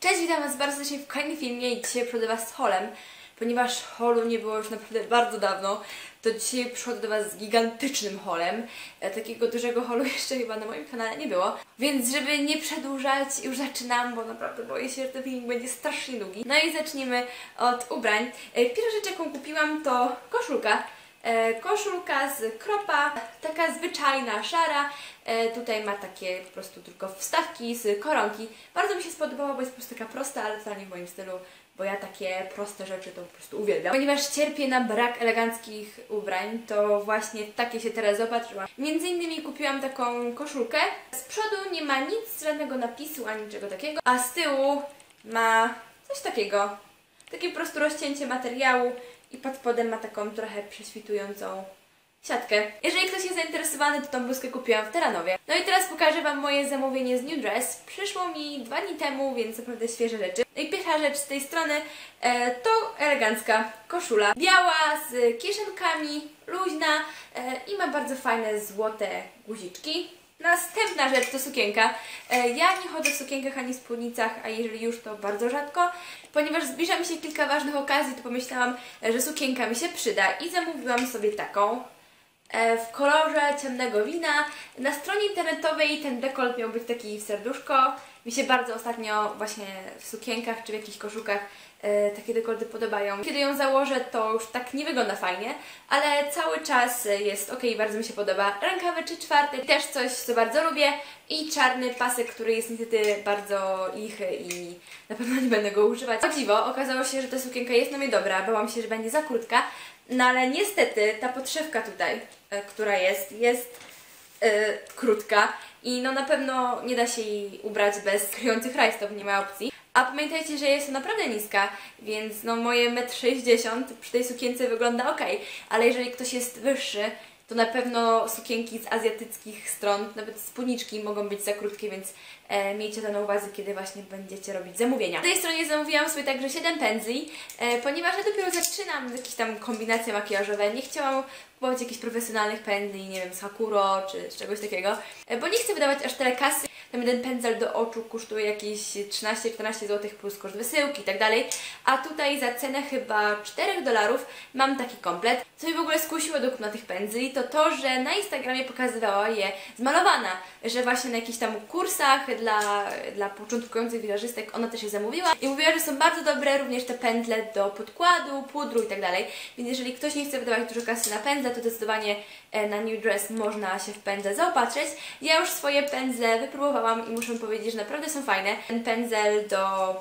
Cześć, witam Was bardzo serdecznie w kolejnym filmie i dzisiaj przychodzę Was z holem. Ponieważ holu nie było już naprawdę bardzo dawno, to dzisiaj przychodzę do Was z gigantycznym holem. E, takiego dużego holu jeszcze chyba na moim kanale nie było. Więc żeby nie przedłużać, już zaczynam, bo naprawdę boję się, że ten film będzie strasznie długi. No i zacznijmy od ubrań. E, pierwsza rzecz, jaką kupiłam to koszulka. E, koszulka z kropa, taka zwyczajna, szara. E, tutaj ma takie po prostu tylko wstawki z koronki. Bardzo mi się spodobała, bo jest po prostu taka prosta, ale wcale nie w moim stylu, bo ja takie proste rzeczy to po prostu uwielbiam. Ponieważ cierpię na brak eleganckich ubrań, to właśnie takie się teraz zaopatrzyłam. Między innymi kupiłam taką koszulkę. Z przodu nie ma nic, żadnego napisu ani niczego takiego, a z tyłu ma coś takiego. Takie po prostu rozcięcie materiału i pod spodem ma taką trochę prześwitującą siatkę. Jeżeli ktoś jest zainteresowany, to tą bluzkę kupiłam w Teranowie. No i teraz pokażę Wam moje zamówienie z New Dress. Przyszło mi dwa dni temu, więc naprawdę świeże rzeczy. No i pierwsza rzecz z tej strony e, to elegancka koszula. Biała, z kieszenkami, luźna e, i ma bardzo fajne złote guziczki. Następna rzecz to sukienka. E, Ja nie chodzę w sukienkach ani spódnicach, a jeżeli już to bardzo rzadko, ponieważ zbliża mi się kilka ważnych okazji, to pomyślałam, że sukienka mi się przyda i zamówiłam sobie taką e, w kolorze ciemnego wina. Na stronie internetowej ten dekolt miał być taki w serduszko. Mi się bardzo ostatnio właśnie w sukienkach czy w jakichś koszulkach takie dekolty podobają. Kiedy ją założę, to już tak nie wygląda fajnie, ale cały czas jest ok, bardzo mi się podoba. Rękawy czy czwarty, też coś, co bardzo lubię i czarny pasek, który jest niestety bardzo lichy i na pewno nie będę go używać. O dziwo, okazało się, że ta sukienka jest na mnie dobra, bałam się, że będzie za krótka, no ale niestety ta podszewka tutaj, e, która jest, jest e, krótka i no na pewno nie da się jej ubrać bez kryjących rajstop, nie ma opcji. A pamiętajcie, że jest to naprawdę niska, więc no moje 1,60 m przy tej sukience wygląda ok, ale jeżeli ktoś jest wyższy, to na pewno sukienki z azjatyckich stron, nawet spódniczki mogą być za krótkie, więc e, miejcie to na uwadze, kiedy właśnie będziecie robić zamówienia. Na tej stronie zamówiłam sobie także 7 pędzli, e, ponieważ ja dopiero zaczynam jakieś tam kombinacje makijażowe, nie chciałam kupować jakichś profesjonalnych pędzli, nie wiem, z Hakuro czy z czegoś takiego, e, bo nie chcę wydawać aż tyle kasy. Tam jeden pędzel do oczu kosztuje jakieś 13-14 zł plus koszt wysyłki i tak dalej, a tutaj za cenę chyba 4 dolarów mam taki komplet. Co mi w ogóle skusiło do kupna tych pędzli, to to, że na Instagramie pokazywała je zmalowana, że właśnie na jakichś tam kursach dla, dla początkujących wizerzystek ona też je zamówiła i mówiła, że są bardzo dobre również te pędzle do podkładu, pudru i tak dalej, więc jeżeli ktoś nie chce wydawać dużo kasy na pędzle, to zdecydowanie e, na New Dress można się w pędzel zaopatrzyć. Ja już swoje pędzle wypróbowałam i muszę powiedzieć, że naprawdę są fajne. Ten pędzel do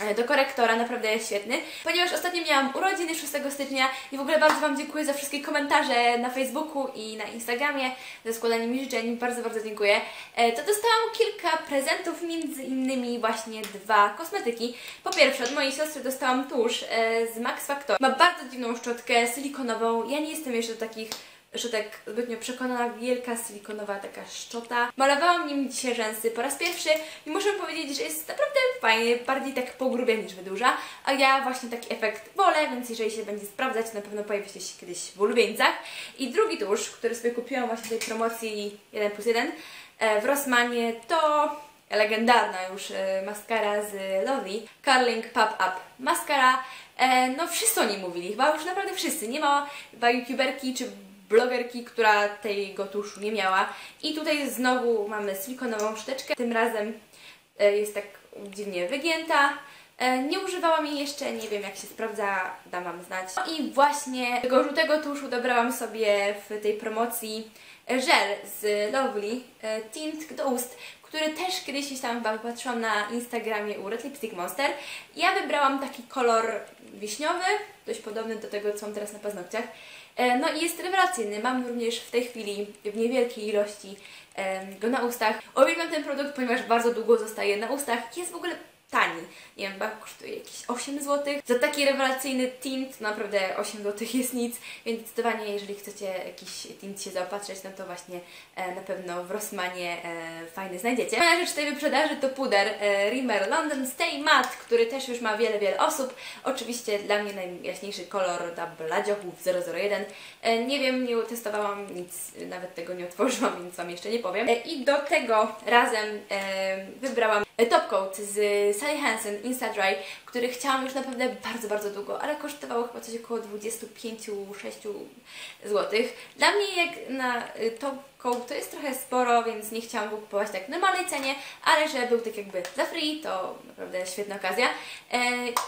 e, do korektora, naprawdę jest świetny, ponieważ ostatnio miałam urodziny 6 stycznia i w ogóle bardzo Wam dziękuję za wszystkie komentarze na Facebooku i na Instagramie, za składanie mi życzeń, bardzo, bardzo dziękuję. E, To dostałam kilka prezentów, między innymi właśnie dwa kosmetyki. Po pierwsze, od mojej siostry dostałam tusz e, z Max Factor. Ma bardzo dziwną szczotkę silikonową, ja nie jestem jeszcze do takich szczotek zbytnio przekonana, wielka silikonowa taka szczota. Malowałam nim dzisiaj rzęsy po raz pierwszy i muszę powiedzieć, że jest naprawdę fajny, bardziej tak pogrubia niż wydłuża, a ja właśnie taki efekt wolę, więc jeżeli się będzie sprawdzać, to na pewno pojawi się kiedyś w ulubieńcach. I drugi tusz, który sobie kupiłam właśnie w tej promocji 1 plus 1 e, w Rossmanie, to legendarna już e, maskara z Lovely, Curling Pop Up Maskara. E, no wszyscy o niej mówili, chyba już naprawdę wszyscy. Nie ma chyba youtuberki czy blogerki, która tego tuszu nie miała. I tutaj znowu mamy silikonową szczoteczkę, tym razem e, jest tak dziwnie wygięta. E, Nie używałam jej jeszcze, nie wiem jak się sprawdza, dam Wam znać. No i właśnie tego żółtego tuszu dobrałam sobie w tej promocji żel z Lovely e, Tint do ust, który też kiedyś gdzieś tam patrzyłam na Instagramie u Red Lipstick Monster. Ja wybrałam taki kolor wiśniowy, dość podobny do tego, co mam teraz na paznokciach. E, No i jest rewelacyjny. Mam również w tej chwili w niewielkiej ilości go na ustach. Uwielbiam ten produkt, ponieważ bardzo długo zostaje na ustach. Jest w ogóle tani. Nie wiem, kosztuje jakieś 8 zł. Za taki rewelacyjny tint naprawdę 8 zł jest nic, więc zdecydowanie jeżeli chcecie jakiś tint się zaopatrzyć, no to właśnie e, na pewno w Rossmanie e, fajny znajdziecie. Moja rzecz tej wyprzedaży to puder e, Rimmel London Stay Matte, który też już ma wiele, wiele osób. Oczywiście dla mnie najjaśniejszy kolor dla Bladziochów 001. E, nie wiem, nie testowałam nic, nawet tego nie otworzyłam, więc Wam jeszcze nie powiem. E, I do tego razem e, wybrałam top coat z Sally Hansen Insta Dry, który chciałam już naprawdę bardzo, bardzo długo, ale kosztowało chyba coś około 25-6 zł. Dla mnie jak na y, top coat to jest trochę sporo, więc nie chciałam go kupować tak w normalnej cenie, ale że był tak jakby za free, to naprawdę świetna okazja. E,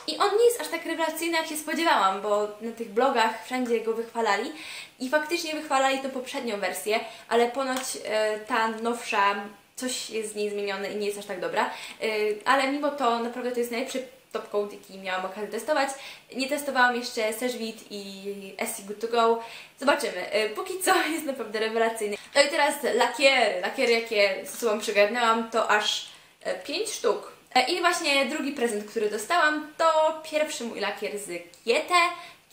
I on nie jest aż tak rewelacyjny, jak się spodziewałam, bo na tych blogach wszędzie go wychwalali i faktycznie wychwalali tą poprzednią wersję, ale ponoć e, ta nowsza coś jest z niej zmienione i nie jest aż tak dobra, Yy, ale mimo to naprawdę to jest najlepszy top coat, jaki miałam okazję testować. Nie testowałam jeszcze Seshvit i Essie Good To Go. Zobaczymy. Yy, póki co jest naprawdę rewelacyjny. No i teraz lakiery. Lakiery, jakie ze sobą przygarnęłam, to aż 5 sztuk. E, I właśnie drugi prezent, który dostałam, to pierwszy mój lakier z Kiete.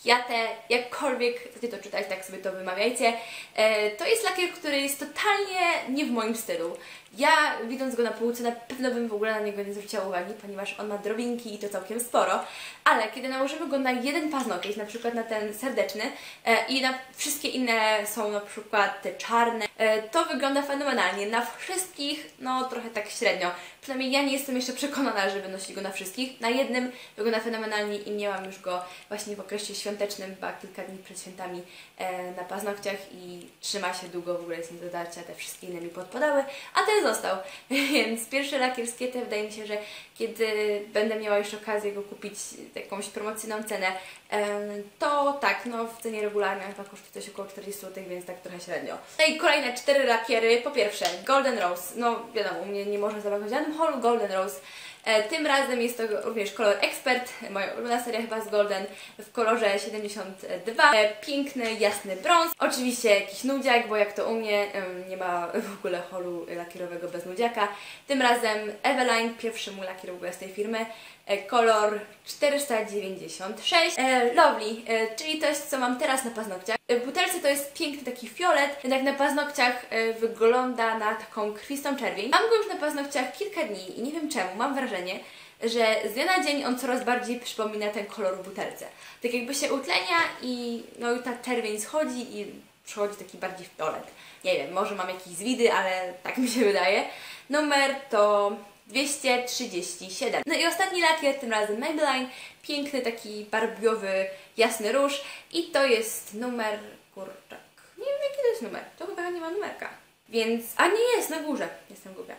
Kiate, jakkolwiek chcecie to czytać, tak sobie to wymawiajcie. E, to jest lakier, który jest totalnie nie w moim stylu. Ja, widząc go na półce, na pewno bym w ogóle na niego nie zwróciła uwagi, ponieważ on ma drobinki i to całkiem sporo, ale kiedy nałożymy go na jeden paznokieć, na przykład na ten serdeczny e, i na wszystkie inne są na przykład te czarne, e, to wygląda fenomenalnie. Na wszystkich, no trochę tak średnio. Przynajmniej ja nie jestem jeszcze przekonana, żeby nosić go na wszystkich. Na jednym wygląda fenomenalnie i miałam już go właśnie w okresie świątecznym, chyba kilka dni przed świętami e, na paznokciach i trzyma się długo, w ogóle jest nie do darcia, te wszystkie inne mi podpadały, a ten został. Więc pierwszy lakier z Kiety wydaje mi się, że kiedy będę miała już okazję go kupić jakąś promocyjną cenę, to tak, no w cenie regularnej chyba kosztuje coś około 40 zł, więc tak trochę średnio. No i kolejne cztery lakiery. Po pierwsze, Golden Rose. No wiadomo, u mnie nie można zabraknąć żadnym holu Golden Rose. E, tym razem jest to również kolor Expert, moja ulubiona seria chyba z Golden w kolorze 72. E, piękny, jasny brąz. Oczywiście jakiś nudziak, bo jak to u mnie nie ma w ogóle holu lakierowego bez nudziaka. Tym razem Eveline, pierwszy mój lakier w ogóle z tej firmy. E, kolor 496. Lovely, czyli to jest co mam teraz na paznokciach. W butelce to jest piękny taki fiolet, jednak na paznokciach wygląda na taką krwistą czerwień. Mam go już na paznokciach kilka dni i nie wiem czemu, mam wrażenie, że z dnia na dzień on coraz bardziej przypomina ten kolor w butelce. Tak jakby się utlenia i no i ta czerwień schodzi i przychodzi taki bardziej fiolet. Nie wiem, może mam jakieś zwidy, ale tak mi się wydaje. Numer to 237. No i ostatni lakier, tym razem Maybelline. Piękny, taki barbiowy, jasny róż. I to jest numer... kurczak. Nie wiem jaki to jest numer. To chyba nie ma numerka. Więc... A nie jest, na górze. Jestem głupia.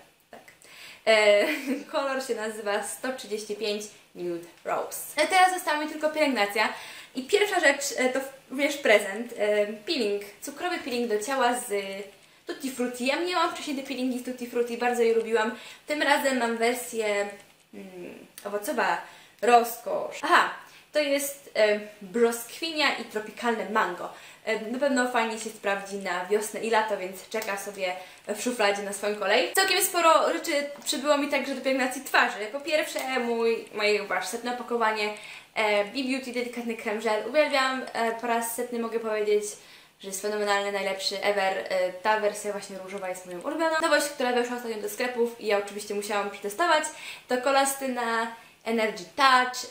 E, kolor się nazywa 135 Nude Rose. E, teraz została mi tylko pielęgnacja. I pierwsza rzecz e, to również prezent. E, peeling, cukrowy peeling do ciała z Tutti Frutti. Ja miałam wcześniej te peelingi z Tutti Frutti, bardzo je lubiłam. Tym razem mam wersję mm, owocowa rozkosz. Aha, to jest e, broskwinia i tropikalne mango. E, na pewno fajnie się sprawdzi na wiosnę i lato, więc czeka sobie w szufladzie na swoją kolej. Całkiem sporo rzeczy przybyło mi także do pielęgnacji twarzy. Po pierwsze mój, moje wasz setne opakowanie e, B-Beauty delikatny krem żel. Uwielbiam, e, po raz setny mogę powiedzieć, że jest fenomenalny, najlepszy ever. E, ta wersja właśnie różowa jest moją ulubioną. Nowość, która weszła ostatnio do sklepów i ja oczywiście musiałam przetestować, to kolastyna Energy Touch.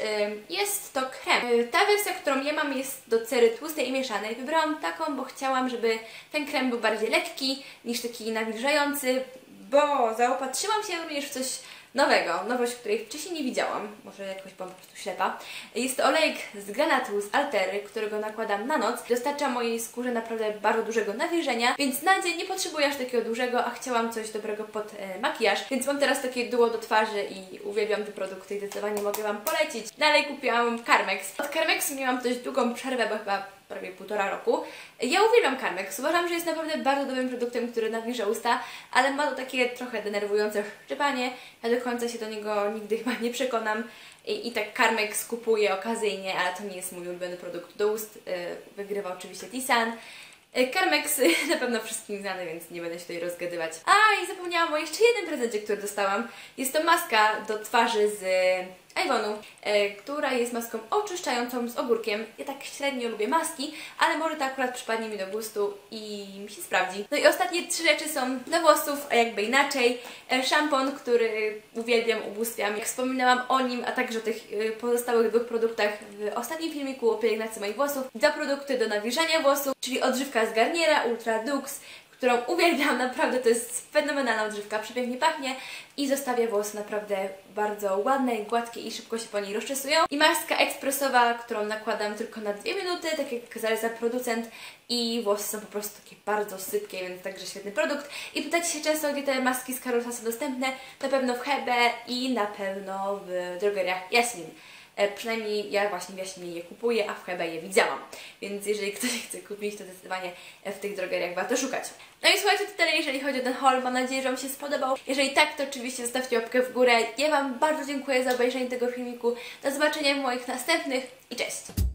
Jest to krem. Ta wersja, którą ja mam jest do cery tłustej i mieszanej. Wybrałam taką, bo chciałam, żeby ten krem był bardziej lekki niż taki nawilżający, bo zaopatrzyłam się również w coś nowego, nowość, której wcześniej nie widziałam, może jakoś byłam po prostu ślepa. Jest to olejek z granatu, z altery, którego nakładam na noc. Dostarcza mojej skórze naprawdę bardzo dużego nawilżenia, więc na dzień nie potrzebuję aż takiego dużego, a chciałam coś dobrego pod e, makijaż, więc mam teraz takie duo do twarzy i uwielbiam te produkty i zdecydowanie mogę Wam polecić. Dalej kupiłam Carmex. Od Carmexu miałam dość długą przerwę, bo chyba prawie półtora roku. Ja uwielbiam Carmex. Uważam, że jest naprawdę bardzo dobrym produktem, który nawilża usta, ale ma to takie trochę denerwujące szczypanie. Ja do końca się do niego nigdy chyba nie przekonam. I, i tak Carmex kupuję okazyjnie, ale to nie jest mój ulubiony produkt do ust. Yy, wygrywa oczywiście Tisan. Carmex na pewno wszystkim znany, więc nie będę się tutaj rozgadywać. A i zapomniałam o jeszcze jednym prezencie, który dostałam. Jest to maska do twarzy z Avonu, e, która jest maską oczyszczającą z ogórkiem. Ja tak średnio lubię maski, ale może to akurat przypadnie mi do gustu i mi się sprawdzi. No i ostatnie trzy rzeczy są do włosów, a jakby inaczej. E, szampon, który uwielbiam, ubóstwiam. Jak wspominałam o nim, a także o tych e, pozostałych dwóch produktach w ostatnim filmiku o pielęgnacji moich włosów. Dwa produkty do nawilżania włosów, czyli odżywka z Garniera Ultra Dux, którą uwielbiam, naprawdę to jest fenomenalna odżywka, przepięknie pachnie i zostawia włosy naprawdę bardzo ładne, gładkie i szybko się po niej rozczesują. I maska ekspresowa, którą nakładam tylko na dwie minuty, tak jak zaleca producent i włosy są po prostu takie bardzo sypkie, więc także świetny produkt. I pytacie się często, gdzie te maski z Karosa są dostępne, na pewno w Hebe i na pewno w drogeriach Jasmin. E, przynajmniej ja właśnie w Jaśminie je kupuję, a w Hebe je widziałam. Więc jeżeli ktoś chce kupić, to zdecydowanie w tych drogeriach warto szukać. No i słuchajcie, to tyle jeżeli chodzi o ten haul. Mam nadzieję, że Wam się spodobał. Jeżeli tak, to oczywiście zostawcie łapkę w górę. Ja Wam bardzo dziękuję za obejrzenie tego filmiku. Do zobaczenia w moich następnych i cześć!